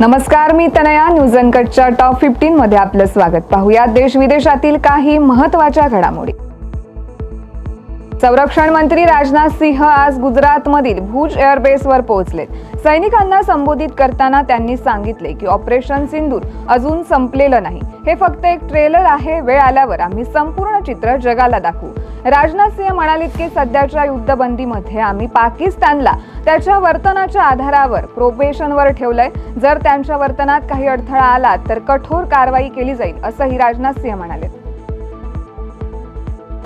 नमस्कार मी Tanaya. News अनकटच्या top fifteen मध्ये आपलं स्वागत. पाहूया देश विदेशातील काही महत्त्वाच्या घडामोडी. संरक्षण मंत्री राजनाथ सिंह आज गुजरातमधील भुज एअरबेसवर पोहोचले. सैनिकांना संबोधित करताना त्यांनी सांगितले की ऑपरेशन सिंदूर अजून संपलेलं नाही. हे फक्त एक ट्रेलर आहे. वेळ आल्यावर आम्ही संपूर्ण चित्र जगाला दाखवू. राजनाथ सिंह म्हणाले की सध्याच्या युद्धबंदीमध्ये आम्ही पाकिस्तानला त्याच्या वर्तनाच्या आधारावर प्रोबेशनवर ठेवलंय. जर त्यांच्या वर्तनात काही अडथळा आला तर कठोर कारवाई केली जाईल असंही राजनाथ सिंह म्हणाले.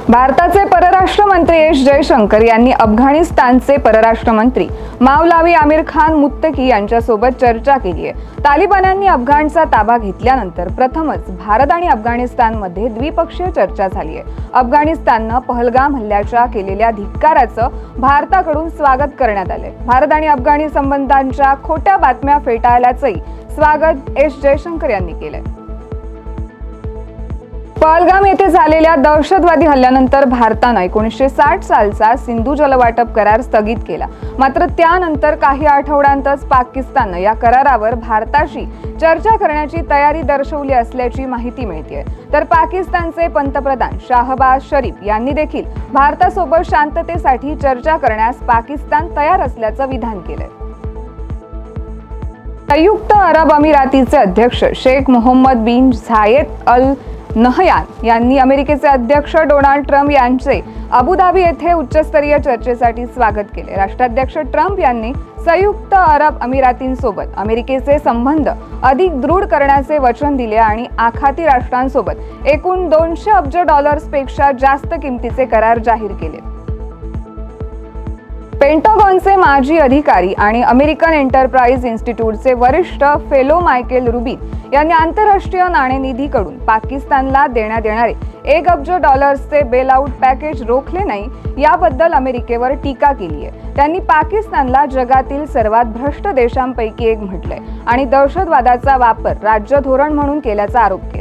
भारताचे परराष्ट्र मंत्री एस जयशंकर यांनी अफगाणिस्तानचे परराष्ट्र मंत्री मावलावी आमिर खान मुत्तकी यांच्यासोबत चर्चा केली आहे. तालिबान्यांनी अफगाणचा ताबा घेतल्यानंतर प्रथमच भारत आणि अफगाणिस्तानमध्ये द्विपक्षीय चर्चा झाली आहे. अफगाणिस्ताननं पहलगाम हल्ल्याच्या केलेल्या धिक्काराचं भारताकडून स्वागत करण्यात आले भारत आणि अफगाणी संबंधांच्या खोट्या बातम्या फेटाळल्याचंही स्वागत एस जयशंकर यांनी केलंय. पहलगाम येथे झालेल्या दहशतवादी हल्ल्यानंतर भारतानं एकोणीसशे साठ सालचा सिंधू जलवाटप करार स्थगित केला. मात्र त्यानंतर काही आठवड्यांतच पाकिस्ताननं या करारावर भारताशी चर्चा करण्याची तयारी दर्शवली असल्याची माहिती मिळते तर पाकिस्तानचे पंतप्रधान शाहबाज शरीफ यांनी देखील भारतासोबत शांततेसाठी चर्चा करण्यास पाकिस्तान तयार असल्याचं विधान केलंय. संयुक्त अरब अमिरातीचे अध्यक्ष Sheikh Mohammed bin Zayed Al Nahyan यांनी अमेरिकेचे अध्यक्ष डोनाल्ड ट्रम्प यांचे अबुधाबी येथे उच्चस्तरीय चर्चेसाठी स्वागत केले. राष्ट्राध्यक्ष ट्रम्प यांनी संयुक्त अरब अमिरातींसोबत अमेरिकेचे संबंध अधिक दृढ करण्याचे वचन दिले आणि आखाती राष्ट्रांसोबत एकूण दोनशे अब्ज डॉलर्सपेक्षा जास्त किमतीचे करार जाहीर केले. पेंटागॉनचे माजी अधिकारी आणि अमेरिकन एंटरप्राइज इन्स्टिट्यूटचे वरिष्ठ फेलो मायकेल रुबी यांनी आंतरराष्ट्रीय नाणेनिधीकडून पाकिस्तानला देण्यात येणारे एक अब्ज डॉलर्सचे बेल आउट पॅकेज रोखले नाही याबद्दल अमेरिकेवर टीका केली आहे. त्यांनी पाकिस्तानला जगातील सर्वात भ्रष्ट देशांपैकी एक म्हटलंय आणि दहशतवादाचा वापर राज्य धोरण म्हणून केल्याचा आरोप केला.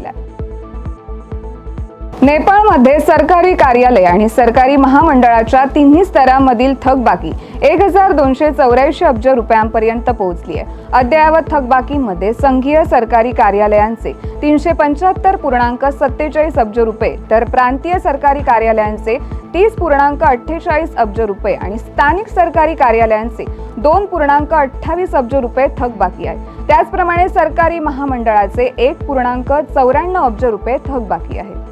नेपाळमध्ये सरकारी कार्यालय आणि सरकारी महामंडळाच्या तिन्ही स्तरांमधील थकबाकी एक हजार दोनशे चौऱ्याऐंशी अब्ज रुपयांपर्यंत पोहोचली आहे. अद्ययावत थकबाकीमध्ये संघीय सरकारी कार्यालयांचे तीनशे पंच्याहत्तर पूर्णांक सत्तेचाळीस अब्ज रुपये तर प्रांतीय सरकारी कार्यालयांचे तीस पूर्णांक अठ्ठेचाळीस अब्ज रुपये आणि स्थानिक सरकारी कार्यालयांचे दोन पूर्णांक अठ्ठावीस अब्ज रुपये थकबाकी आहे. त्याचप्रमाणे सरकारी महामंडळाचे एक पूर्णांक चौऱ्याण्णव अब्ज रुपये थकबाकी आहे.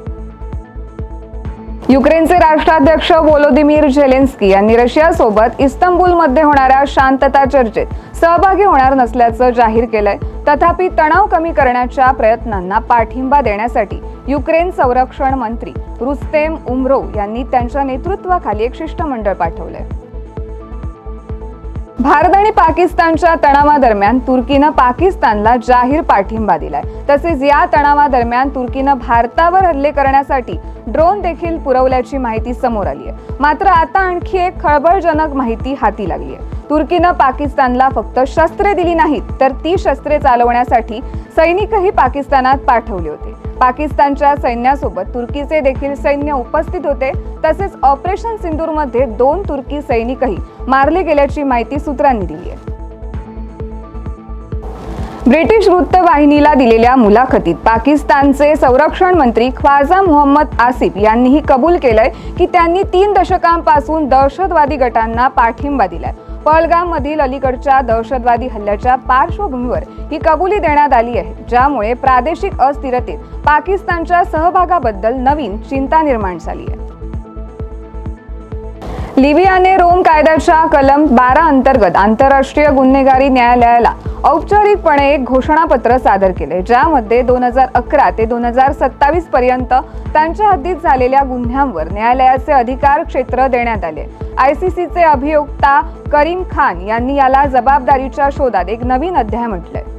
युक्रेनचे राष्ट्राध्यक्ष वोलोदिमीर झेलेन्स्की यांनी रशियासोबत इस्तंबूलमध्ये होणाऱ्या शांतता चर्चेत सहभागी होणार नसल्याचं जाहीर केलंय. तथापि तणाव कमी करण्याच्या प्रयत्नांना पाठिंबा देण्यासाठी युक्रेन संरक्षण मंत्री रुस्तेम उमरो यांनी त्यांच्या नेतृत्वाखाली एक शिष्टमंडळ पाठवलंय. भारत आणि पाकिस्तानच्या तणावादरम्यान तुर्कीनं पाकिस्तानला जाहीर पाठिंबा दिलाय. तसेच या तणावादरम्यान तुर्कीनं भारतावर हल्ले करण्यासाठी ड्रोन देखील पुरवल्याची माहिती समोर आली आहे. मात्र आता आणखी एक खळबळजनक माहिती हाती लागली आहे. तुर्कीनं पाकिस्तानला फक्त शस्त्रे दिली नाहीत तर ती शस्त्रे चालवण्यासाठी सैनिकही पाकिस्तानात पाठवले होते. पाकिस्तानच्या सैन्यासोबत तुर्कीचे देखील सैन्य उपस्थित होते. तसेच ऑपरेशन सिंदूरमध्ये दोन तुर्की सैनिकही मारले गेल्याची माहिती सूत्रांनी दिली आहे. ब्रिटिश वृत्तवाहिनीला दिलेल्या मुलाखतीत पाकिस्तानचे संरक्षण मंत्री ख्वाजा मोहम्मद आसिफ यांनीही कबूल केलंय की त्यांनी तीन दशकांपासून दहशतवादी गटांना पाठिंबा दिलाय. पहलगाम मधील अलीकडच्या दहशतवादी हल्ल्याच्या पार्श्वभूमीवर ही कबुली देण्यात आली आहे ज्यामुळे प्रादेशिक अस्थिरतेत पाकिस्तानच्या सहभागाबद्दल नवीन चिंता निर्माण झाली आहे. लिबियाने रोम कायद्याच्या कलम बारा अंतर्गत आंतरराष्ट्रीय गुन्हेगारी न्यायालयाला औपचारिकपणे एक घोषणापत्र सादर केले ज्यामध्ये दोन हजार अकरा ते दोन हजार सत्तावीस पर्यंत त्यांच्या हद्दीत झालेल्या गुन्ह्यांवर न्यायालयाचे अधिकार क्षेत्र देण्यात आले. आय सी सीचे अभियोक्ता करीम खान यांनी याला जबाबदारीच्या शोधात एक नवीन अध्याय म्हटलंय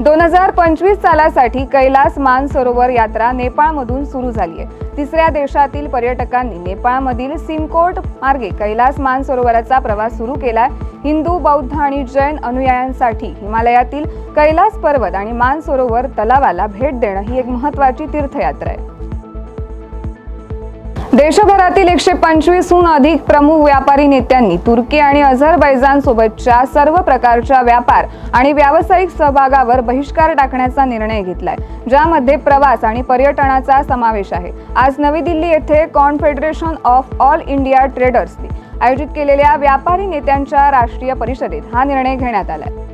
दोन हजार पंचवीस सालासाठी कैलास मानसरोवर यात्रा नेपाळमधून सुरू झाली आहे तिसऱ्या देशातील पर्यटकांनी नेपाळमधील सिमकोट मार्गे कैलास मानसरोवराचा प्रवास सुरू केला हिंदू बौद्ध आणि जैन अनुयायांसाठी हिमालयातील कैलास पर्वत आणि मानसरोवर तलावाला भेट देणं ही एक महत्वाची तीर्थयात्रा आहे. देशभरातील एकशे पंचवीसहून अधिक प्रमुख व्यापारी नेत्यांनी तुर्की आणि अझरबैजान सोबतच्या सर्व प्रकारच्या व्यापार आणि व्यावसायिक सहभागावर बहिष्कार टाकण्याचा निर्णय घेतलाय ज्यामध्ये प्रवास आणि पर्यटनाचा समावेश आहे. आज नवी दिल्ली येथे कॉन्फेडरेशन ऑफ ऑल इंडिया ट्रेडर्सनी आयोजित केलेल्या व्यापारी नेत्यांच्या राष्ट्रीय परिषदेत हा निर्णय घेण्यात आलाय.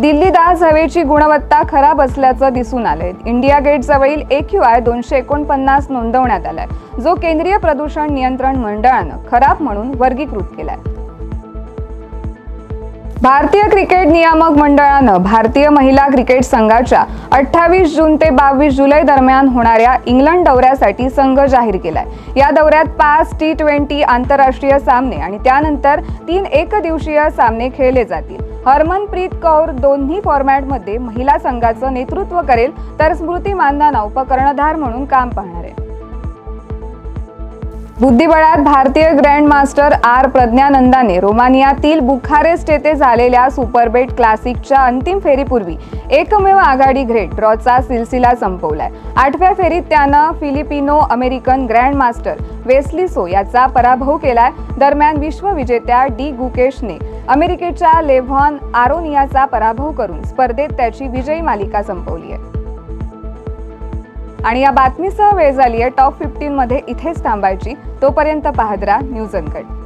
दिल्लीत आज हवेची गुणवत्ता खराब असल्याचं दिसून आलंय. इंडिया गेट जवळील क्यू आय दोनशे एकोणपन्नास नोंदवण्यात आलाय. जो केंद्रीय प्रदूषण नियंत्रण मंडळानं खराब म्हणून वर्गीकृत केलाय. भारतीय क्रिकेट नियामक मंडळानं भारतीय महिला क्रिकेट संघाच्या अठ्ठावीस जून ते बावीस जुलै दरम्यान होणाऱ्या इंग्लंड दौऱ्यासाठी संघ जाहीर केलाय. या दौऱ्यात पाच टी ट्वेंटी आंतरराष्ट्रीय सामने आणि त्यानंतर तीन एकदिवसीय सामने खेळले जातील. हरमनप्रीत कौर दोन्ही फॉर्मॅटमध्ये महिला संघाचं नेतृत्व करेल तर स्मृती मानधना उपकर्णधार म्हणून काम पाहणार. बुद्धिबळात भारतीय ग्रँडमास्टर आर प्रज्ञानंदाने रोमानियातील बुखारेस्ट येथे झालेल्या सुपरबेट क्लासिकच्या अंतिम फेरीपूर्वी एकमेव आघाडी ग्रेट ड्रॉचा सिलसिला संपवलाय. आठव्या फेरीत त्यानं फिलिपिनो अमेरिकन ग्रँडमास्टर वेस्लिसो याचा पराभव केलाय. दरम्यान विश्वविजेत्या डी गुकेशने अमेरिकेच्या लेव्हॉन आरोनियाचा पराभव करून स्पर्धेत त्याची विजयी मालिका संपवली आहे. आणि या बातमीसह वेळ झाली आहे टॉप फिफ्टीनमध्ये इथेच थांबायची. तोपर्यंत पाहत राहा न्यूज अनकट.